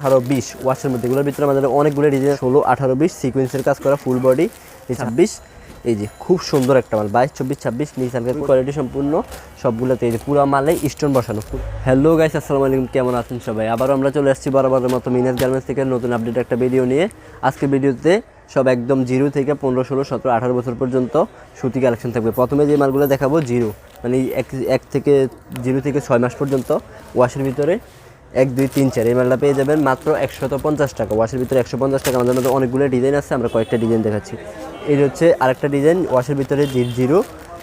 আঠারো বিশ ওয়াশের মধ্যে। এগুলোর ভিতরে আমাদের অনেকগুলো ডিজাইন। ষোলো আঠারো বিশ সিকোয়েন্সের কাজ করা ফুল বডি এই ছাব্বিশ। এই যে খুব সুন্দর একটা মাল বাইশ চব্বিশ ছাব্বিশ নিসানকের কোয়ালিটি সম্পূর্ণ সবগুলোতে এই যে পুরো মালে স্টোন বসানো। হ্যালো গাইস আসসালামু আলাইকুম কেমন আছেন সবাই? আবারও আমরা চলে আসছি বরাবরের মতো মিনাস গার্মেন্টস থেকে নতুন আপডেট একটা ভিডিও নিয়ে। আজকে ভিডিওতে সব একদম জিরো থেকে পনেরো ষোলো সতেরো আঠারো বছর পর্যন্ত সুতি কালেকশন থাকবে। প্রথমে যে মালগুলো দেখাবো জিরো। মানে এক এক থেকে জিরো থেকে ছয় মাস পর্যন্ত ওয়াশের ভিতরে। এক, দুই, তিন, চার, এই মালটা পেয়ে যাবেন মাত্র একশত পঞ্চাশ টাকা। ওয়াশের ভিতরে একশো পঞ্চাশ টাকা, আমাদের মধ্যে অনেকগুলো ডিজাইন আছে, আমরা কয়েকটা ডিজাইন দেখাচ্ছি। এটা হচ্ছে আরেকটা ডিজাইন ওয়াশের ভিতরে জি- জিরো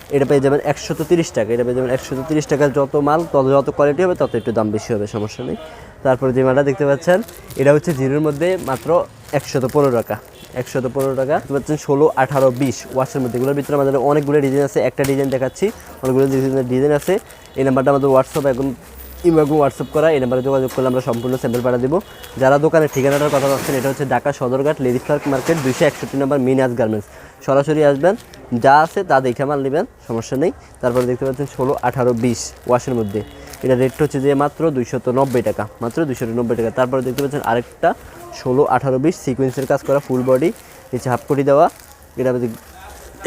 এটা পেয়ে যাবেন একশত তিরিশ টাকা, এটা পেয়ে যাবেন একশত তিরিশ টাকার যত মাল, তত যত কোয়ালিটি হবে, তত একটু দাম বেশি হবে, সমস্যা নেই। তারপরে যে মালটা দেখতে পাচ্ছেন, এটা হচ্ছে জিরোর মধ্যে মাত্র একশত পনেরো টাকা, একশত পনেরো টাকা। পাচ্ছেন ষোলো, আঠারো, বিশ ওয়াশের মধ্যে এগুলোর ভিতরে আমাদের অনেকগুলো ডিজাইন আছে, একটা ডিজাইন দেখাচ্ছি, অনেকগুলো ডিজাইন আছে। এই নাম্বারটা আমাদের হোয়াটসঅ্যাপ এখন ইমাগু হোয়াটসঅ্যাপ করা, এই নাম্বারে যোগাযোগ করলে আমরা সম্পূর্ণ স্যাম্পল পাঠা দেবো। যারা দোকানের ঠিকানাটার কথা পাচ্ছেন এটা হচ্ছে Dhaka Sadarghat, ladies park market, দুইশো একষট্টি নম্বর মিনাজ গার্মেন্টস। সরাসরি আসবেন, যা আছে তা দেখে মাল নেবেন, সমস্যা নেই। তারপরে দেখতে পাচ্ছেন ষোলো, আঠারো, বিশ, ওয়াশের মধ্যে। এটা রেট হচ্ছে যে মাত্র দুইশত নব্বই টাকা, মাত্র দুইশো নব্বই টাকা। তারপরে দেখতে পাচ্ছেন আরেকটা, ষোলো, আঠারো, বিশ সিকোয়েন্সের কাজ করা ফুল বডি নিচে হাফ কোটি দেওয়া। এটা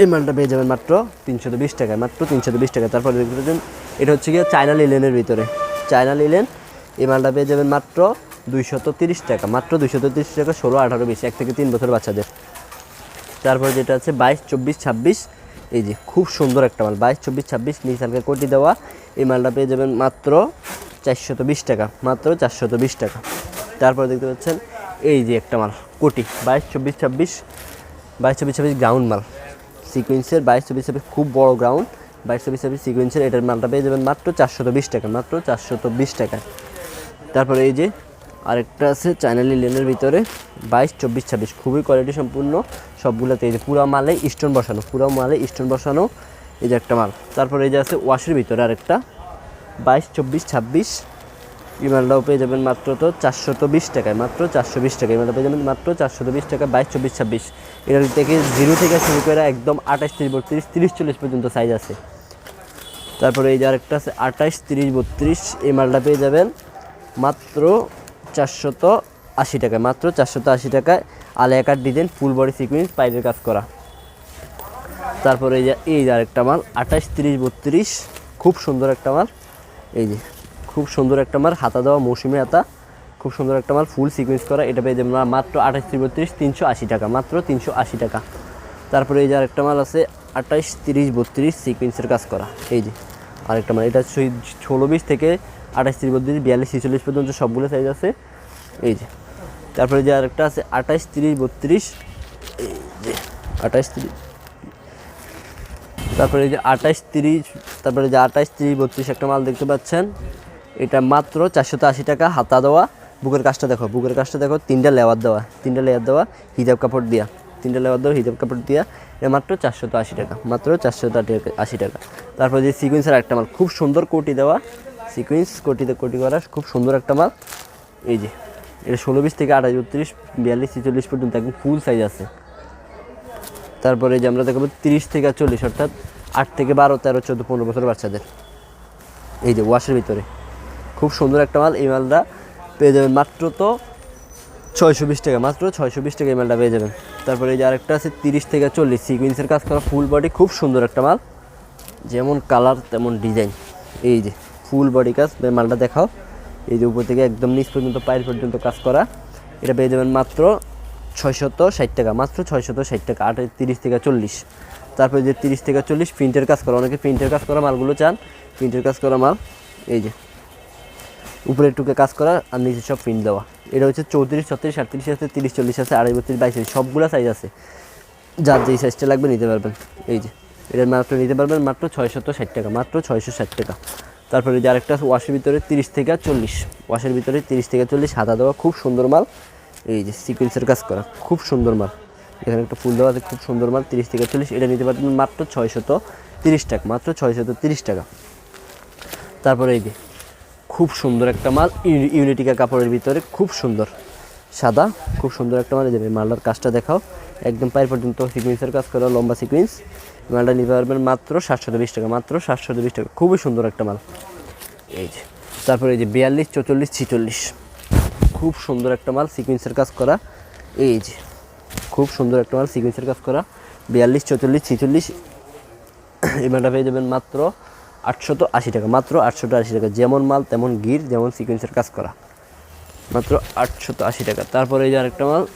এই মালটা পেয়ে যাবেন মাত্র তিনশো বিশ টাকায়, মাত্র তিনশো বিশ টাকা তারপরে দেখতে পাচ্ছেন, এটা হচ্ছে গিয়ে চায়না লিলেনের ভিতরে। চায়না নিলেন, এই মালটা পেয়ে যাবেন মাত্র দুইশত তিরিশ টাকা। মাত্র দুইশত তিরিশ টাকা, ষোলো, আঠারো, বিশ, এক থেকে তিন বছর বাচ্চাদের। তারপরে যেটা আছে, বাইশ, চব্বিশ, ছাব্বিশ। এই যে খুব সুন্দর একটা মাল, বাইশ, চব্বিশ, ছাব্বিশ নিসানকে কোটি দেওয়া। এই মালটা পেয়ে যাবেন মাত্র চারশত বিশ টাকা, মাত্র চারশত বিশ টাকা। তারপরে দেখতে পাচ্ছেন, এই যে একটা মাল, কোটি, বাইশ, চব্বিশ, ছাব্বিশ। বাইশ, চব্বিশ, ছাব্বিশ গ্রাউন্ড মাল। সিকুয়েন্সের বাইশ, চব্বিশ, ছাব্বিশ, খুব বড় গ্রাউন্ড বাইশ চব্বিশ ছাব্বিশ সিকুয়েন্সের এটার মালটা পেয়ে যাবেন মাত্র চারশত বিশ টাকা, মাত্র চারশত বিশ টাকা। তারপরে এই যে আরেকটা আছে চায়না লিলেনের ভিতরে বাইশ, চব্বিশ, ছাব্বিশ। খুবই কোয়ালিটি সম্পূর্ণ। সবগুলোতে এই যে পুরো মালে স্টোন বসানো, পুরো মালে স্টোন বসানো এই যে একটা মাল। তারপরে এই যে আছে ওয়াশের ভিতরে আরেকটা, বাইশ, চব্বিশ, ছাব্বিশ। এই মালটাও পেয়ে যাবেন মাত্র তো চারশত বিশ টাকায়, মাত্র চারশো বিশ টাকা এই মালটা পেয়ে যাবেন মাত্র চারশত বিশ টাকা, বাইশ, চব্বিশ, ছাব্বিশ। এটার থেকে জিরো থেকে শুরু করে একদম আঠাশ, তিরিশ, বত্রিশ, তিরিশ, চল্লিশ পর্যন্ত সাইজ আছে। তারপরে এই যে আরেকটা আছে, আঠাশ, তিরিশ, বত্রিশ, এই মালটা পেয়ে যাবেন মাত্র চারশত আশি টাকায়, মাত্র চারশত আশি টাকায়। আলিয়াকার ডিজাইন, ফুল বডি সিকুয়েন্স, পাইপের কাজ করা। তারপরে এই যে এই যে আরেকটা মাল, আঠাশ, তিরিশ, বত্রিশ, খুব সুন্দর একটা মাল। এই যে, খুব সুন্দর একটা মাল, হাতা দেওয়া মৌসুমি হাতা। খুব সুন্দর একটা মাল, ফুল সিকুয়েন্স করা, এটা পেয়ে যাবেন মাত্র আঠাশ, তিরিশ, বত্রিশ, তিনশো আশি টাকা, মাত্র তিনশো আশি টাকা। তারপরে এই যে আরেকটা মাল আছে, আঠাশ, তিরিশ, বত্রিশ, সিকুয়েন্সের কাজ করা। এই যে আরেকটা মাল এটা ষোলো বিশ থেকে আঠাশ তিরিশ বত্রিশ বিয়াল্লিশ ছিচল্লিশ পর্যন্ত সবগুলো সাইজ আছে। এই যে, তারপরে যে আরেকটা আছে, আঠাশ তিরিশ বত্রিশ, এই যে, আঠাশ তিরিশ। তারপরে যে আঠাশ তিরিশ, তারপরে যে আঠাশ তিরিশ বত্রিশ একটা মাল দেখতে পাচ্ছেন, এটা মাত্র চারশো আশি টাকা হাতা দেওয়া। বুকের কাজটা দেখো, বুকের কাজটা দেখো, তিনটা লেয়ার দেওয়া, তিনটা লেয়ার দেওয়া, হিজাব কাপড় দিয়া। তিনটা লেয়ার দেওয়া হিজাব কাপড় দিয়া এটা মাত্র চারশো আশি টাকা, মাত্র চারশো আশি টাকা। তারপর যে সিকুয়েন্সের একটা মাল, খুব সুন্দর কোটি দেওয়া সিকুয়েন্স কোটিতে কোটি করা, খুব সুন্দর একটা মাল। এই যে, এটা ষোলো বিশ থেকে আঠাশ, বত্রিশ, বিয়াল্লিশ, ছেচল্লিশ পর্যন্ত একদম ফুল সাইজ আছে। তারপরে যে আমরা দেখাবো তিরিশ থেকে চল্লিশ, অর্থাৎ আট থেকে বারো, তেরো, চোদ্দ, পনেরো বছর বাচ্চাদের। এই যে ওয়াশের ভিতরে। খুব সুন্দর একটা মাল, এই মালটা পেয়ে যাবেন মাত্র তো ছয়শো বিশ টাকা, মাত্র ছয়শো বিশ টাকা মালটা পেয়ে যাবেন। তারপরে এই যে আরেকটা আছে, তিরিশ থেকে চল্লিশ সিকুয়েন্সের কাজ করা ফুল বডি খুব সুন্দর একটা মাল। যেমন কালার তেমন ডিজাইন এই যে ফুল বডি কাজ মালটা দেখাও। এই যে উপর থেকে একদম নিচ পর্যন্ত, পায়ের পর্যন্ত কাজ করা। এটা পেয়ে যাবেন মাত্র ছয়শত ষাট টাকা, মাত্র ছয়শত ষাট টাকা, আট, তিরিশ থেকে চল্লিশ। তারপরে যে তিরিশ থেকে চল্লিশ প্রিন্টের কাজ করা। অনেকে প্রিন্টের কাজ করা মালগুলো চান প্রিন্টের কাজ করা মাল। এই যে উপরের টুকে কাজ করা, আর নিচে সব প্রিন্ট দেওয়া। এটা হচ্ছে চৌত্রিশ, ছত্রিশ আটত্রিশ আছে, তিরিশ, চল্লিশ আছে, আড়াই, বত্রিশ, বাইশ সবগুলো সাইজ আছে। যার যেই সাইজটা লাগবে নিতে পারবেন। এই যে এটার মাত্র নিতে পারবেন, মাত্র ছয়শত ষাট টাকা, মাত্র ছয়শো ষাট টাকা। তারপরে যে আরেকটা আছে ওয়াশের ভিতরে তিরিশ থেকে চল্লিশ ওয়াশের ভিতরে তিরিশ থেকে চল্লিশ হাতা দেওয়া খুব সুন্দর মাল। এই যে সিকুয়েন্সের কাজ করা, খুব সুন্দর মাল। এখানে একটা ফুল দেওয়া আছে, খুব সুন্দর মাল, তিরিশ থেকে চল্লিশ, এটা নিতে পারবেন মাত্র ছয়শত তিরিশ টাকা, মাত্র ছয়শত তিরিশ টাকা। তারপরে এই যে খুব সুন্দর একটা মাল। ইউ- ইউনিটিকা কাপড়ের ভিতরে খুব সুন্দর। সাদা, খুব সুন্দর একটা মাল। যাবে মালটার কাজটা দেখাও। একদম পায়ের পর্যন্ত সিকুয়েন্সের কাজ করা, লম্বা সিকুয়েন্স মালটা নিতে পারবেন মাত্র সাতশো বিশ টাকা, মাত্র সাতশো বিশ টাকা। খুবই সুন্দর একটা মাল। এই যে, তারপরে এই যে বিয়াল্লিশ, চৌচল্লিশ, ছিচল্লিশ। খুব সুন্দর একটা মাল সিকুয়েন্সের কাজ করা। এই যে, খুব সুন্দর একটা মাল সিকুয়েন্সের কাজ করা। বিয়াল্লিশ, চৌচল্লিশ, ছিচল্লিশ। এই মালটা পেয়ে যাবেন মাত্র আটশত আশি টাকা, মাত্র আটশত আশি টাকা। যেমন মাল, তেমন গির, যেমন সিকুয়েন্সের কাজ করা। মাত্র আটশত আশি টাকা। তারপরে এই যে আরেকটা মাল,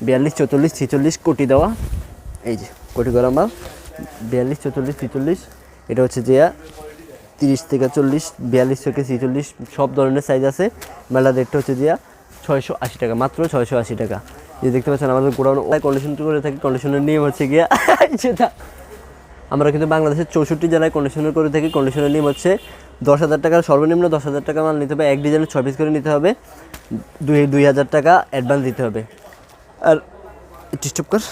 বিয়াল্লিশ, চৌচল্লিশ, ছিচল্লিশ কোটি দেওয়া। এই যে, কোটি করা মাল, বিয়াল্লিশ, চৌচল্লিশ, ছিচল্লিশ। এটা হচ্ছে যে তিরিশ থেকে চল্লিশ, বিয়াল্লিশ থেকে ছিচল্লিশ, সব ধরনের সাইজ আছে। মেলা রেটটা হচ্ছে যে ছয়শো আশি টাকা, মাত্র ছয়শো আশি টাকা। এই দেখতে পাচ্ছেন, আমাদের গোডাউন কন্ডিশন করে থাকি কন্ডিশনের নিয়ম হচ্ছে গিয়া সেটা আমরা কিন্তু বাংলাদেশের চৌষট্টি জেলায় কন্ডিশনার করে থাকি। কন্ডিশনার নিয়ম হচ্ছে দশ হাজার টাকার সর্বনিম্ন দশ হাজার টাকা মাল নিতে হবে। এক ডিজাইনের ছয় পিস করে নিতে হবে। দুই দুই হাজার টাকা অ্যাডভান্স দিতে হবে। আর স্টপ কর।